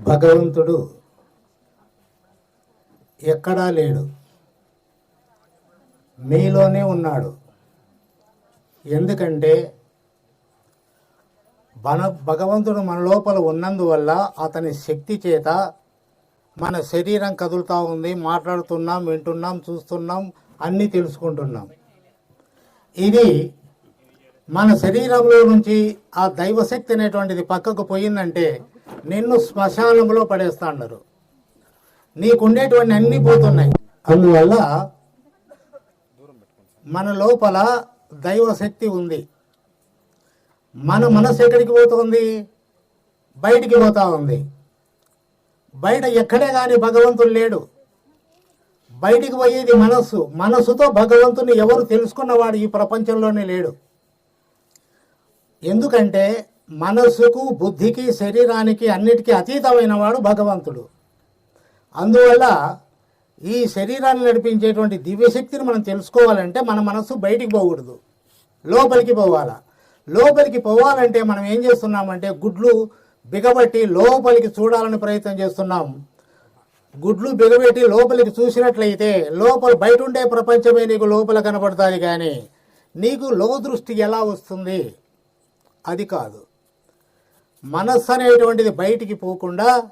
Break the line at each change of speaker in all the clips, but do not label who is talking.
భగవంతుడు ఎక్కడా లేడు. మీలోనే ఉన్నాడు. ఎందుకంటే మన భగవంతుడు మన లోపల ఉన్నందువల్ల అతని శక్తి చేత మన శరీరం కదులుతూ ఉంది. మాట్లాడుతున్నాం వింటున్నాం చూస్తున్నాం అన్నీ తెలుసుకుంటున్నాం. ఇది మన శరీరంలో నుంచి ఆ దైవశక్తి అనేటువంటిది పక్కకు పోయిందంటే నిన్ను శ్మశానంలో పడేస్తా అన్నారు. నీకుండేటువంటి అన్నీ పోతున్నాయి. అందువల్ల మన లోపల దైవశక్తి ఉంది. మన మనసు ఎక్కడికి పోతుంది? బయటికి పోతా ఉంది. బయట ఎక్కడే కానీ భగవంతుడు లేడు. బయటికి పోయేది మనస్సు. మనస్సుతో భగవంతుని ఎవరు తెలుసుకున్నవాడు ఈ ప్రపంచంలోనే లేడు. ఎందుకంటే మనస్సుకు బుద్ధికి శరీరానికి అన్నిటికీ అతీతమైన వాడు భగవంతుడు. అందువల్ల ఈ శరీరాన్ని నడిపించేటువంటి దివ్యశక్తిని మనం తెలుసుకోవాలంటే మన మనస్సు బయటికి పోకూడదు. లోపలికి పోవాలా? లోపలికి పోవాలంటే మనం ఏం చేస్తున్నామంటే గుడ్లు బిగబట్టి లోపలికి చూడాలని ప్రయత్నం చేస్తున్నాం. గుడ్లు బిగబెట్టి లోపలికి చూసినట్లయితే లోపల బయట ఉండే ప్రపంచమే నీకు లోపల కనబడుతుంది కానీ నీకు లో దృష్టి ఎలా వస్తుంది? అది కాదు. మనస్సు అనేటువంటిది బయటికి పోకుండా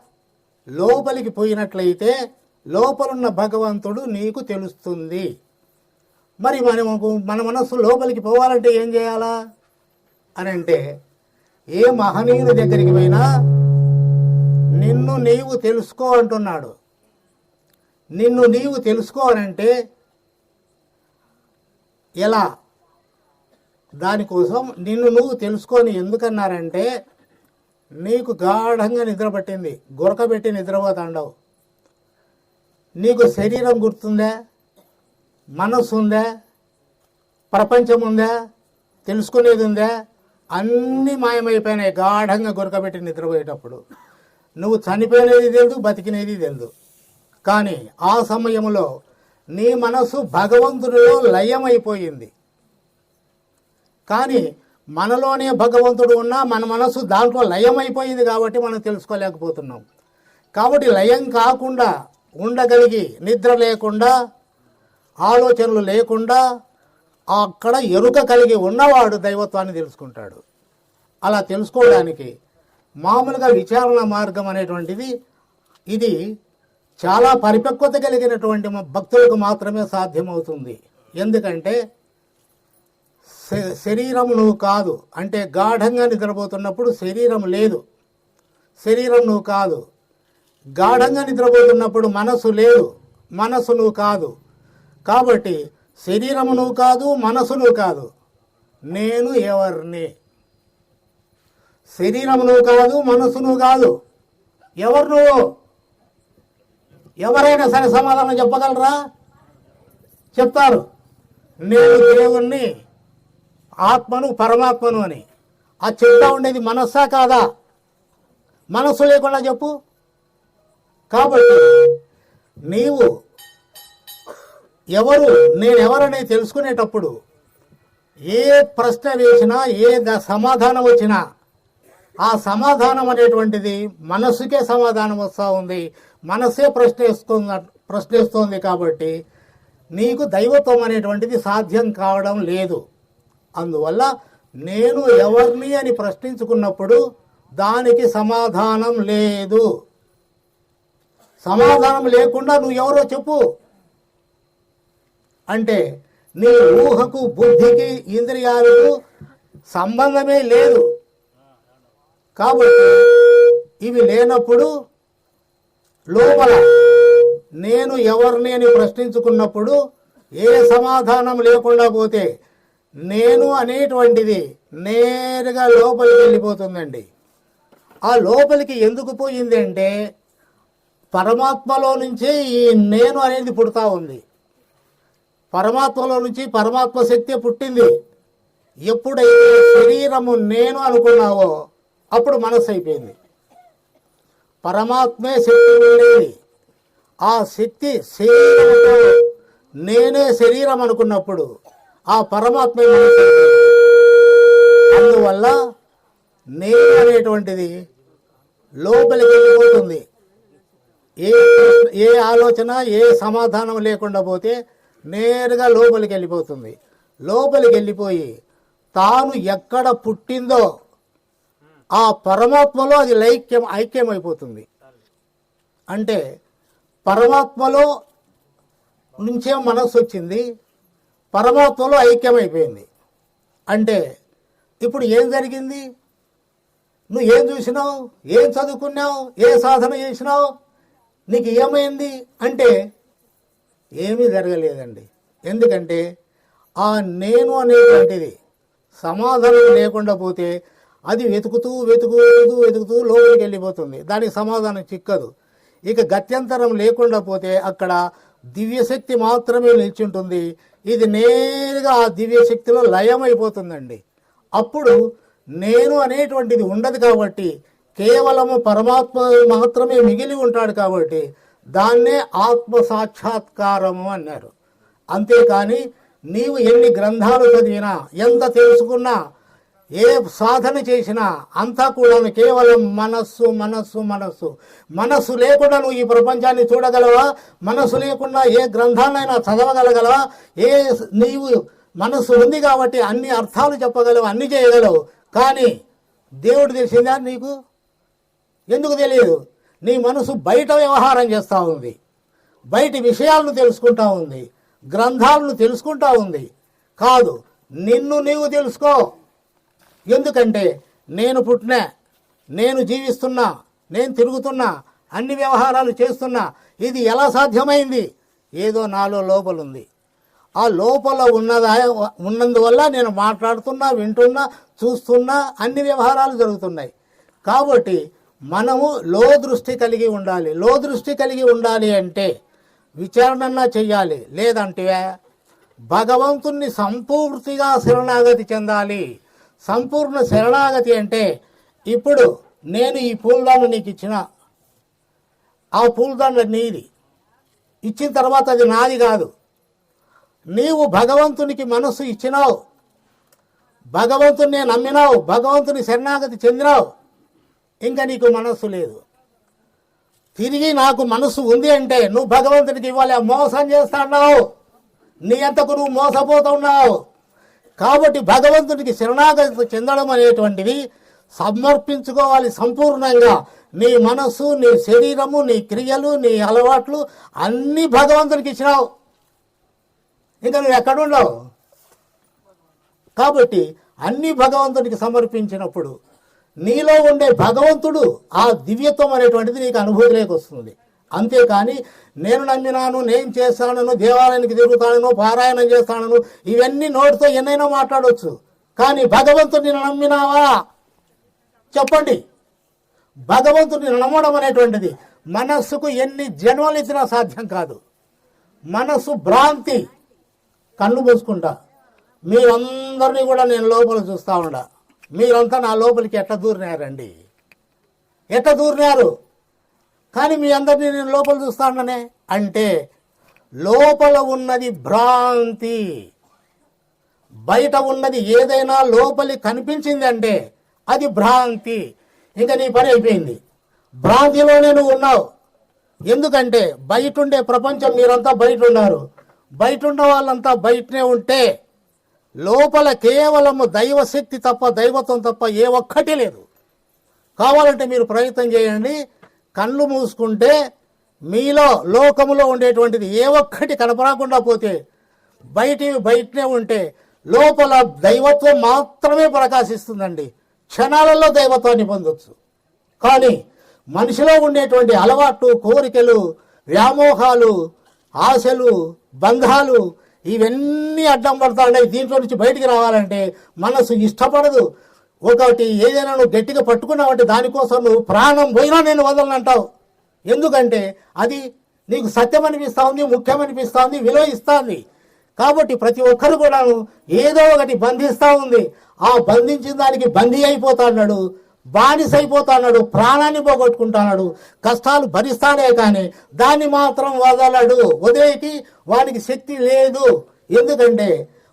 లోపలికి పోయినట్లయితే లోపలున్న భగవంతుడు నీకు తెలుస్తుంది. మరి మనకు మన మనస్సు లోపలికి పోవాలంటే ఏం చేయాలా? అని అంటే ఏ మహనీయుని దగ్గరికి పోయినా నిన్ను నీవు తెలుసుకో అంటున్నాడు. నిన్ను నీవు తెలుసుకోవాలంటే ఎలా? దానికోసం నిన్ను నువ్వు తెలుసుకొని ఎందుకన్నారంటే నీకు గాఢంగా నిద్ర పట్టింది. గురకబెట్టి నిద్రపోతాండవు నీకు శరీరం గుర్తుందా? మనస్సు ఉందా? ప్రపంచం ఉందా? తెలుసుకునేది ఉందా? అన్నీ మాయమైపోయినాయి. గాఢంగా గురకబెట్టి నిద్రపోయేటప్పుడు. నువ్వు చనిపోయినది తెలియదు బతికినది తెలియదు కానీ ఆ సమయంలో నీ మనసు భగవంతుడిలో లయమైపోయింది. కానీ మనలోనే భగవంతుడు ఉన్నా మన మనసు దాంట్లో లయమైపోయింది కాబట్టి మనం తెలుసుకోలేకపోతున్నాం. కాబట్టి లయం కాకుండా ఉండగలిగి నిద్ర లేకుండా ఆలోచనలు లేకుండా అక్కడ ఎరుక కలిగి ఉన్నవాడు దైవత్వాన్ని తెలుసుకుంటాడు. అలా తెలుసుకోవడానికి మామూలుగా విచారణ మార్గం అనేటువంటిది ఇది చాలా పరిపక్వత కలిగినటువంటి భక్తులకు మాత్రమే సాధ్యమవుతుంది. ఎందుకంటే శరీరం నువ్వు కాదు. అంటే గాఢంగా నిద్రపోతున్నప్పుడు శరీరం లేదు. శరీరం నువ్వు కాదు. గాఢంగా నిద్రపోతున్నప్పుడు మనసు లేదు. మనసు నువ్వు కాదు. కాబట్టి శరీరము నువ్వు కాదు మనసు నువ్వు కాదు. నేను ఎవరిని? శరీరం నువ్వు కాదు మనసు నువ్వు కాదు. ఎవరు నువ్వు ఎవరైనా సరే సమాధానం చెప్పగలరా? చెప్తారు. నేను దేవుణ్ణి. ఆత్మను పరమాత్మను అని. ఆ చెప్తా ఉండేది మనస్సా కాదా? మనస్సు లేకుండా చెప్పు. కాబట్టి నీవు ఎవరు నేనెవరని తెలుసుకునేటప్పుడు ఏ ప్రశ్న వేసినా ఏ సమాధానం వచ్చినా ఆ సమాధానం అనేటువంటిది మనస్సుకే సమాధానం వస్తూ ఉంది. మనస్సే ప్రశ్నిస్తుంది ప్రశ్నిస్తోంది కాబట్టి నీకు దైవత్వం అనేటువంటిది సాధ్యం కావడం లేదు. అందువల్ల నేను ఎవరిని అని ప్రశ్నించుకున్నప్పుడు దానికి సమాధానం లేదు. సమాధానం లేకుండా నువ్వు ఎవరో చెప్పు. అంటే నీ ఊహకు బుద్ధికి ఇంద్రియాలకు సంబంధమే లేదు. కాబట్టి ఇవి లేనప్పుడు లోపల నేను ఎవరిని అని ప్రశ్నించుకున్నప్పుడు ఏ సమాధానం లేకుండా పోతే నేను అనేటువంటిది నేరుగా లోపలికి వెళ్ళిపోతుందండి. ఆ లోపలికి ఎందుకు పోయింది అంటే పరమాత్మలో నుంచే ఈ నేను అనేది పుడతా ఉంది. పరమాత్మలో నుంచి పరమాత్మ శక్తి పుట్టింది. ఎప్పుడైతే శరీరము నేను అనుకున్నావో అప్పుడు మనస్సు అయిపోయింది. పరమాత్మే శక్తి ఉండేది. ఆ శక్తి శరీరంతో నేనే శరీరం అనుకున్నప్పుడు ఆ పరమాత్మ అందువల్ల నేను అనేటువంటిది లోపలికి వెళ్ళిపోతుంది. ఏ ఏ ఆలోచన ఏ సమాధానం లేకుండా పోతే నేరుగా లోపలికి వెళ్ళిపోతుంది. లోపలికి వెళ్ళిపోయి తాను ఎక్కడ పుట్టిందో ఆ పరమాత్మలో అది లైక్యం ఐక్యమైపోతుంది. అంటే పరమాత్మలో నుంచే మనస్సు వచ్చింది. పరమాత్మలో ఐక్యమైపోయింది. అంటే ఇప్పుడు ఏం జరిగింది? నువ్వు ఏం చూసినావు? ఏం చదువుకున్నావు? ఏ సాధన చేసినావు? నీకు ఏమైంది? అంటే ఏమీ జరగలేదండి. ఎందుకంటే ఆ నేను అనేటువంటిది సమాధానం లేకుండా పోతే అది వెతుకుతూ వెతుకుతూ వెతుకుతూ లోపలికి వెళ్ళిపోతుంది. దానికి సమాధానం చిక్కదు. ఇక గత్యంతరం లేకుండా పోతే అక్కడ దివ్యశక్తి మాత్రమే నిల్చుంటుంది ఇది నేరుగా ఆ దివ్యశక్తిలో లయమైపోతుందండి. అప్పుడు నేను అనేటువంటిది ఉండదు కాబట్టి కేవలము పరమాత్మ మాత్రమే మిగిలి ఉంటాడు కాబట్టి దాన్నే ఆత్మ సాక్షాత్కారము అన్నారు. అంతేకాని నీవు ఎన్ని గ్రంథాలు చదివినా ఎంత తెలుసుకున్నా ఏ సాధన చేసినా అంతా కూడా కేవలం మనస్సు మనస్సు మనస్సు. మనస్సు లేకుండా నువ్వు ఈ ప్రపంచాన్ని చూడగలవా? మనస్సు లేకుండా ఏ గ్రంథాన్నైనా చదవగలగలవా? ఏ నీవు మనస్సు ఉంది కాబట్టి అన్ని అర్థాలు చెప్పగలవు అన్ని చేయగలవు. కానీ దేవుడు తెలిసిందా నీకు? ఎందుకు తెలియదు? నీ మనసు బయట వ్యవహారం చేస్తూ ఉంది. బయటి విషయాలను తెలుసుకుంటా ఉంది. గ్రంథాలను తెలుసుకుంటా ఉంది. కాదు నిన్ను నీవు తెలుసుకో. ఎందుకంటే నేను పుట్టినా నేను జీవిస్తున్నా నేను తిరుగుతున్నా అన్ని వ్యవహారాలు చేస్తున్నా ఇది ఎలా సాధ్యమైంది? ఏదో నాలో లోపలుంది. ఆ లోపల ఉన్నదా ఉన్నందువల్ల నేను మాట్లాడుతున్నా వింటున్నా చూస్తున్నా అన్ని వ్యవహారాలు జరుగుతున్నాయి. కాబట్టి మనము లో దృష్టి కలిగి ఉండాలి. లో దృష్టి కలిగి ఉండాలి అంటే విచారణ చెయ్యాలి. లేదంటే భగవంతుణ్ణి సంపూర్తిగా శరణాగతి చెందాలి. సంపూర్ణ శరణాగతి అంటే ఇప్పుడు నేను ఈ పూలదండ నీకు ఇచ్చిన ఆ పూలదండ నీది. ఇచ్చిన తర్వాత అది నాది కాదు. నీవు భగవంతునికి మనస్సు ఇచ్చినావు. భగవంతుని నమ్మినావు. భగవంతుని శరణాగతి చెందినావు. ఇంకా నీకు మనస్సు లేదు. తిరిగి నాకు మనస్సు ఉంది అంటే నువ్వు భగవంతునికి ఇవ్వాలి. మోసం చేస్తున్నావు నీ అంతకు నువ్వు మోసపోతున్నావు కాబట్టి భగవంతునికి శరణాగతి చెందడం అనేటువంటిది సమర్పించుకోవాలి సంపూర్ణంగా. నీ మనస్సు నీ శరీరము నీ క్రియలు నీ అలవాట్లు అన్నీ భగవంతునికి ఇచ్చినావు. ఇంకా నువ్వు ఎక్కడున్నావు? కాబట్టి అన్ని భగవంతునికి సమర్పించినప్పుడు నీలో ఉండే భగవంతుడు ఆ దివ్యత్వం అనేటువంటిది నీకు అనుభూతిలోకి వస్తుంది అంతేకాని నేను నమ్మినాను నేను చేస్తానను దేవాలయానికి తిరుగుతానను పారాయణం చేస్తానను ఇవన్నీ నోటితో ఎన్నైనా మాట్లాడవచ్చు కానీ భగవంతుడిని నమ్మినావా? చెప్పండి. భగవంతుడిని నమ్మడం అనేటువంటిది మనస్సుకు ఎన్ని జన్మలు ఇచ్చినా సాధ్యం కాదు. మనస్సు భ్రాంతి. కళ్ళు మూసుకుంటా. మీరందరినీ కూడా నేను లోపల చూస్తా ఉండా. మీరంతా నా లోపలికి ఎట్ట దూరినారండి? ఎట్ట దూరినారు? కానీ మీ అందరినీ నేను లోపల చూస్తాననే అంటే లోపల ఉన్నది భ్రాంతి. బయట ఉన్నది ఏదైనా లోపలి కనిపించింది అంటే అది భ్రాంతి. ఇంకా నీ పని అయిపోయింది. భ్రాంతిలోనే నువ్వు ఉన్నావు. ఎందుకంటే బయట ఉండే ప్రపంచం మీరంతా బయట ఉన్నారు బయట ఉన్న వాళ్ళంతా బయటనే ఉంటే లోపల కేవలము దైవశక్తి తప్ప దైవత్వం తప్ప ఏ ఒక్కటి లేదు. కావాలంటే మీరు ప్రయత్నం చేయండి. కళ్ళు మూసుకుంటే మీలో లోకములో ఉండేటువంటిది ఏ ఒక్కటి కనపడకుండా పోతే బయటివి బయటనే ఉంటే లోపల దైవత్వం మాత్రమే ప్రకాశిస్తుందండి. క్షణాలలో దైవత్వాన్ని పొందొచ్చు. కానీ మనిషిలో ఉండేటువంటి అలవాట్లు కోరికలు వ్యామోహాలు ఆశలు బంధాలు ఇవన్నీ అడ్డం పడతాయి దీంట్లో నుంచి బయటికి రావాలంటే మనసు ఇష్టపడదు. ఒకటి ఏదైనా నువ్వు గట్టిగా పట్టుకున్నావంటే దానికోసం నువ్వు ప్రాణం పోయినా నేను వదలనంటావు ఎందుకంటే అది నీకు సత్యం అనిపిస్తా ఉంది ముఖ్యం అనిపిస్తా ఉంది విలువ ఇస్తుంది. కాబట్టి ప్రతి ఒక్కరు కూడా ఏదో ఒకటి బంధిస్తూ ఉంది. ఆ బంధించిన దానికి బందీ అయిపోతాడు బానిస అయిపోతాడు ప్రాణాన్ని పోగొట్టుకుంటాడు కష్టాలు భరిస్తాడే కానీ దాన్ని మాత్రం వదలడు. వదిలేకి వానికి శక్తి లేదు. ఎందుకంటే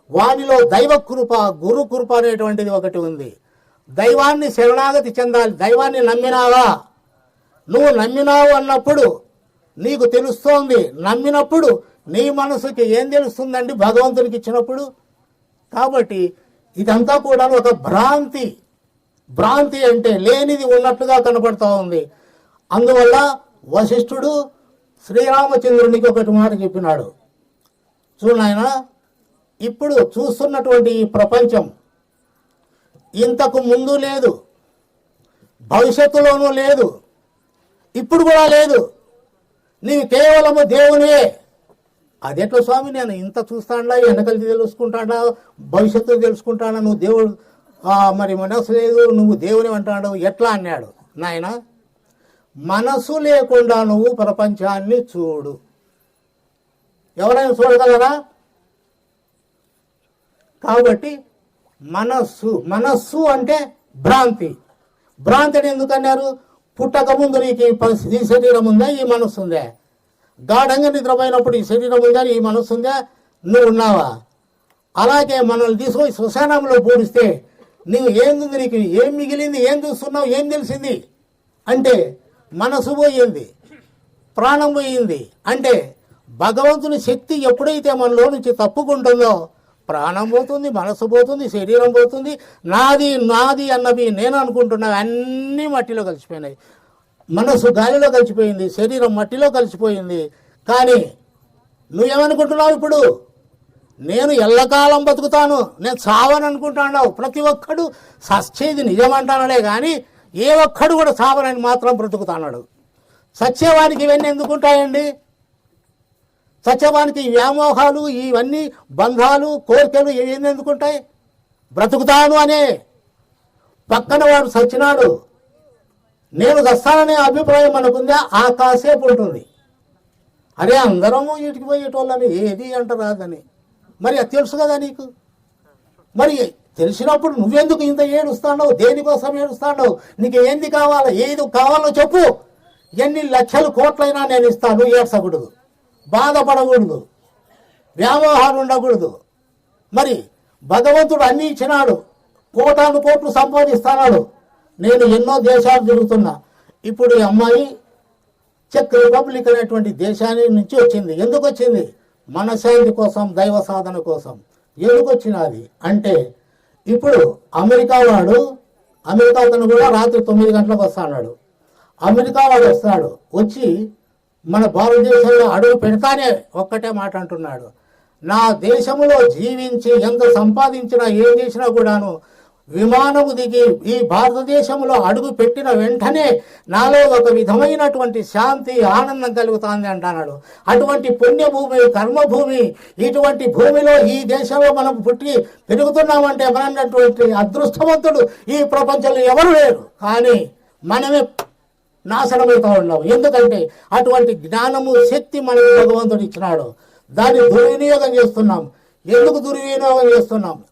వానిలో దైవ కృప గురు కృప అనేటువంటిది ఒకటి ఉంది. దైవాన్ని శరణాగతి చెందాలి. దైవాన్ని నమ్మినావా? నువ్వు నమ్మినావు అన్నప్పుడు నీకు తెలుస్తోంది. నమ్మినప్పుడు నీ మనసుకి ఏం తెలుస్తుందండి? భగవంతునికి ఇచ్చినప్పుడు. కాబట్టి ఇదంతా కూడా ఒక భ్రాంతి. భ్రాంతి అంటే లేనిది ఉన్నట్లుగా కనపడుతూ ఉంది. అందువల్ల వశిష్ఠుడు శ్రీరామచంద్రునికి ఒకటి మాట చెప్పినాడు. చూడు నాయన ఇప్పుడు చూస్తున్నటువంటి ఈ ప్రపంచం ఇంతకు ముందు లేదు. భవిష్యత్తులోనూ లేదు. ఇప్పుడు కూడా లేదు. నీవు కేవలము దేవునివే. అదెట్లా స్వామి నేను ఇంత చూస్తాడా వెనకలు తెలుసుకుంటాడా భవిష్యత్తు తెలుసుకుంటాడా నువ్వు దేవుడు మరి మనసు లేదు నువ్వు దేవుని అంటాడు ఎట్లా అన్నాడు? నాయన మనసు లేకుండా నువ్వు ప్రపంచాన్ని చూడు. ఎవరైనా చూడగలరా? కాబట్టి మనస్సు. మనస్సు అంటే భ్రాంతి. భ్రాంతి అని ఎందుకన్నారు? పుట్టక ముందు నీకు ఈ శరీరం ఉందా? ఈ మనస్సు ఉందా? గాఢంగా నిద్రపోయినప్పుడు ఈ శరీరం ఉందా? ఈ మనస్సు ఉందా? నువ్వు ఉన్నావా? అలాగే మనల్ని తీసుకొని శ్మశానంలో పూడిస్తే నీవు ఏంది నీకు? ఏం మిగిలింది? ఏం చూస్తున్నావు? ఏం తెలిసింది? అంటే మనసు పోయింది. ప్రాణం పోయింది. అంటే భగవంతుని శక్తి ఎప్పుడైతే మనలో నుంచి తప్పుకుంటుందో ప్రాణం పోతుంది మనసు పోతుంది శరీరం పోతుంది. నాది నాది అన్నవి నేను అనుకుంటున్నవి అన్నీ మట్టిలో కలిసిపోయినాయి. మనసు గాలిలో కలిసిపోయింది శరీరం మట్టిలో కలిసిపోయింది. కానీ నువ్వేమనుకుంటున్నావు ఇప్పుడు? నేను ఎల్లకాలం బతుకుతాను నేను చావని అనుకుంటున్నావు. ప్రతి ఒక్కడు సచ్చేది నిజమంటానడే కానీ ఏ ఒక్కడు కూడా చావనని మాత్రం బ్రతుకుతాడు సచ్చేవానికి ఇవన్నీ ఎందుకుంటాయండి? సత్యవానికి వ్యామోహాలు ఇవన్నీ బంధాలు కోరికలు ఇవన్నీ ఎందుకుంటాయి? బ్రతుకుతాను అనే పక్కన వాడు సచ్చినాడు. నేను దస్తాననే అభిప్రాయం మనకుందా? ఆ కాసేపు ఉంటుంది. అరే అందరము ఇంటికి పోయేటోళ్ళని ఏది అంటరాదని. మరి అది తెలుసు కదా నీకు? మరి తెలిసినప్పుడు నువ్వెందుకు ఇంత ఏడుస్తాడవు దేనికోసం ఏడుస్తాడవు నీకు ఏంది కావాలో? ఏది కావాలో చెప్పు. ఎన్ని లక్షలు కోట్లైనా నేను ఇస్తాను ఏడ్చకూడదు. బాధపడకూడదు. వ్యామోహాలు ఉండకూడదు. మరి భగవంతుడు అన్ని ఇచ్చినాడు. కోటాను కోట్లు సంపాదిస్తున్నాడు. నేను ఎన్నో దేశాలు తిరుగుతున్నా. ఇప్పుడు ఈ అమ్మాయి చెక్ రిపబ్లిక్ అనేటువంటి దేశాన్ని నుంచి వచ్చింది. ఎందుకు వచ్చింది? మనశాంతి కోసం దైవ సాధన కోసం. ఎందుకు వచ్చినది అంటే ఇప్పుడు అమెరికా వాడు అమెరికా అతను కూడా రాత్రి తొమ్మిది గంటలకు వస్తాడు. అమెరికా వాడు వస్తాడు. వచ్చి మన భారతదేశంలో అడుగు పెడతానే ఒక్కటే మాట అంటున్నాడు. నా దేశంలో జీవించి ఎంత సంపాదించినా ఏం చేసినా కూడాను విమానము దిగి ఈ భారతదేశంలో అడుగు పెట్టిన వెంటనే నాలో ఒక విధమైనటువంటి శాంతి ఆనందం కలుగుతుంది అంటున్నాడు. అటువంటి పుణ్యభూమి కర్మభూమి ఇటువంటి భూమిలో ఈ దేశంలో మనం పుట్టి పెరుగుతున్నామంటే మనటువంటి అదృష్టవంతుడు ఈ ప్రపంచంలో ఎవరు లేరు. కానీ మనమే నాశనమవుతూ ఉన్నాం ఎందుకంటే అటువంటి జ్ఞానము శక్తి మనకు భగవంతుడు ఇచ్చినాడు. దాన్ని దుర్వినియోగం చేస్తున్నాం. ఎందుకు దుర్వినియోగం చేస్తున్నాం?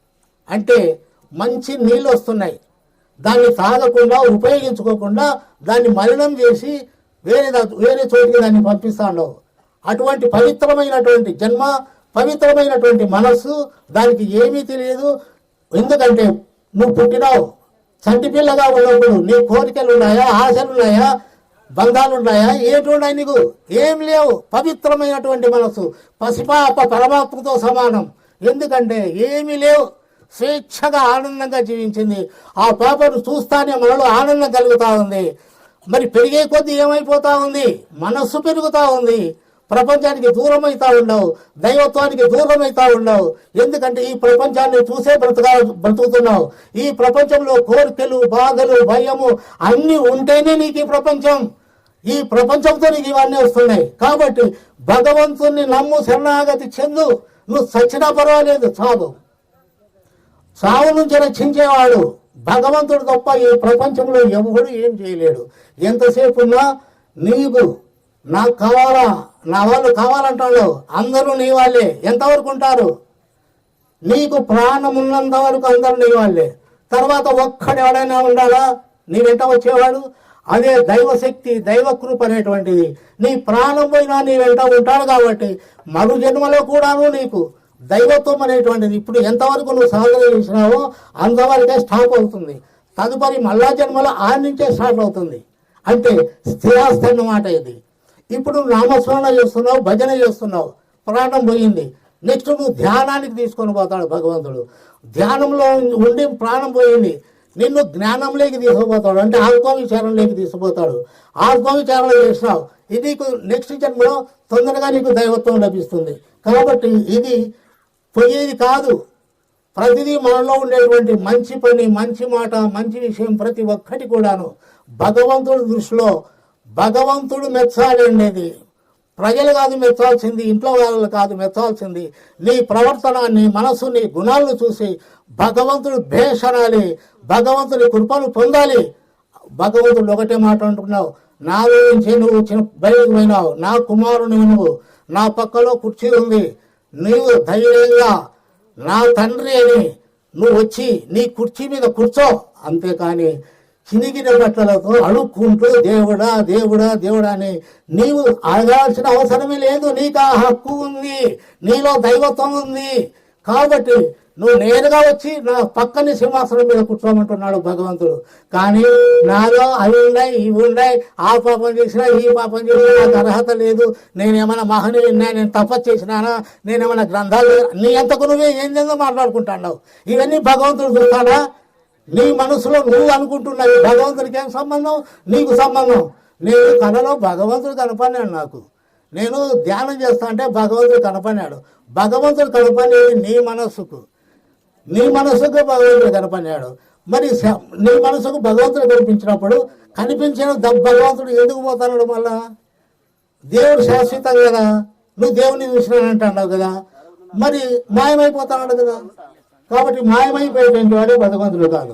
అంటే మంచి నీళ్ళు వస్తున్నాయి. దాన్ని తాగకుండా ఉపయోగించుకోకుండా దాన్ని మలినం చేసి వేరే వేరే చోటికి దాన్ని పంపిస్తాడు అటువంటి పవిత్రమైనటువంటి జన్మ పవిత్రమైనటువంటి మనస్సు దానికి ఏమీ తెలియదు. ఎందుకంటే నువ్వు పుట్టినావు. చంటి పిల్లగా ఉన్నప్పుడు నీ కోరికలు ఉన్నాయా ఆశలు ఉన్నాయా బంధాలు ఉన్నాయా? ఏంటి ఉన్నాయి నీకు? ఏం లేవు. పవిత్రమైనటువంటి మనసు పసిపాప పరమాత్మతో సమానం. ఎందుకంటే ఏమీ లేవు. స్వేచ్ఛగా ఆనందంగా జీవించింది. ఆ పాపను చూస్తానే మనలో ఆనందం కలుగుతూ ఉంది. మరి పెరిగే కొద్దీ ఏమైపోతా ఉంది? మనస్సు పెరుగుతూ ఉంది. ప్రపంచానికి దూరం అవుతా ఉండవు దైవత్వానికి దూరం అవుతా ఉండవు. ఎందుకంటే ఈ ప్రపంచాన్ని చూసే బ్రతక బ్రతుకుతున్నావు. ఈ ప్రపంచంలో కోరికలు బాధలు భయము అన్ని ఉంటేనే నీకు ఈ ప్రపంచం. ఈ ప్రపంచంతో నీకు ఇవన్నీ వస్తున్నాయి. కాబట్టి భగవంతుని నమ్ము శరణాగతి చెందు. నువ్వు సచ్చినా పర్వాలేదు చావు చావు నుంచి రక్షించేవాడు భగవంతుడు తప్ప ఈ ప్రపంచంలో ఎవడు ఏం చేయలేడు. ఎంతసేపు ఉన్నా నీకు నాకు కావాలా? నా వాళ్ళు కావాలంటాడు అందరూ నీ వాళ్ళే. ఎంతవరకు ఉంటారు? నీకు ప్రాణం ఉన్నంత వరకు అందరూ నీ వాళ్ళే. తర్వాత ఒక్కడు ఎవడైనా ఉండాలా? నీ వెంట వచ్చేవాడు? అదే దైవశక్తి దైవకృప అనేటువంటిది. నీ ప్రాణం పోయినా నీ వెంట ఉంటాడు కాబట్టి మరు జన్మలో కూడాను నీకు దైవత్వం అనేటువంటిది. ఇప్పుడు ఎంతవరకు నువ్వు సాధన చేసినావో అంతవరకే స్టాప్ అవుతుంది. తదుపరి మళ్ళా జన్మలో ఆ నుంచే స్టార్ట్ అవుతుంది. అంటే స్థిరాస్తి అన్నమాట ఇది. ఇప్పుడు నామస్మరణ చేస్తున్నావు భజన చేస్తున్నావు. ప్రాణం పోయింది. నెక్స్ట్ నువ్వు ధ్యానానికి తీసుకొని పోతాడు భగవంతుడు. ధ్యానంలో ఉండి ప్రాణం పోయింది. నిన్ను జ్ఞానంలోకి తీసుకుపోతాడు. అంటే ఆత్మవిచారంలోకి తీసుకుపోతాడు. ఆత్మవిచారణ చేసినావు. ఇది నెక్స్ట్ జన్మలో తొందరగా నీకు దైవత్వం లభిస్తుంది. కాబట్టి ఇది పోయేది కాదు. ప్రతిదీ మనలో ఉండేటువంటి మంచి పని మంచి మాట మంచి విషయం ప్రతి ఒక్కటి కూడాను. భగవంతుడి దృష్టిలో భగవంతుడు మెచ్చాలండేది. ప్రజలు కాదు మెచ్చాల్సింది ఇంట్లో వాళ్ళు కాదు మెచ్చాల్సింది. నీ ప్రవర్తన నీ మనసు నీ గుణాలను చూసి భగవంతుడు భేషణాలి భగవంతుడి కృపను పొందాలి. భగవంతుడు ఒకటే మాట అంటున్నావు నా నుంచి నువ్వు చిన్న బయటకు పోయినావు నా కుమారుని నువ్వు నా పక్కలో కుర్చీ ఉంది నీవు ధైర్యంగా నా తండ్రి అని నువ్వు వచ్చి నీ కుర్చీ మీద కూర్చో. అంతేకాని చినిగిన బట్టలతో అడుక్కుంటూ దేవుడా దేవుడా దేవుడా అని నీవు అడగాల్సిన అవసరమే లేదు. నీకు ఆ హక్కు ఉంది. నీలో దైవత్వం ఉంది. కాబట్టి నువ్వు నేరుగా వచ్చి నా పక్కని సింహాసనం మీద కూర్చోమంటున్నాడు భగవంతుడు. కానీ నాలో అవి ఉన్నాయి ఇవి ఉన్నాయి. ఆ పాపం చేసినా ఈ పాపం చేసినా నాకు అర్హత లేదు. నేనేమైనా మహనీయున్నా నేను తపస్సు చేసినానా? నేనేమైనా గ్రంథాలు నీ అంతకు నువ్వే ఏం చేద్దాం మాట్లాడుకుంటున్నావు? ఇవన్నీ భగవంతుడు చూస్తాడా? నీ మనసులో నువ్వు అనుకుంటున్నావు భగవంతుడికి ఏం సంబంధం? నీకు సంబంధం. నేను కళలో భగవంతుడు కనపడినాడు నాకు. నేను ధ్యానం చేస్తా అంటే భగవంతుడు కనపడినాడు. భగవంతుడు కనపడేది నీ మనస్సుకు నీ మనసుకు భగవంతుడు కనపడినాడు. మరి నీ మనసుకు భగవంతుడు కనిపించినప్పుడు కనిపించిన భగవంతుడు ఎందుకు పోతున్నాడు మళ్ళా? దేవుడు శాశ్వతం కదా? నువ్వు దేవుని చూసినానంటున్నావు కదా? మరి మాయమైపోతున్నాడు కదా? కాబట్టి మాయమైపోయేటువంటి వాడే భగవంతుడు కాదు.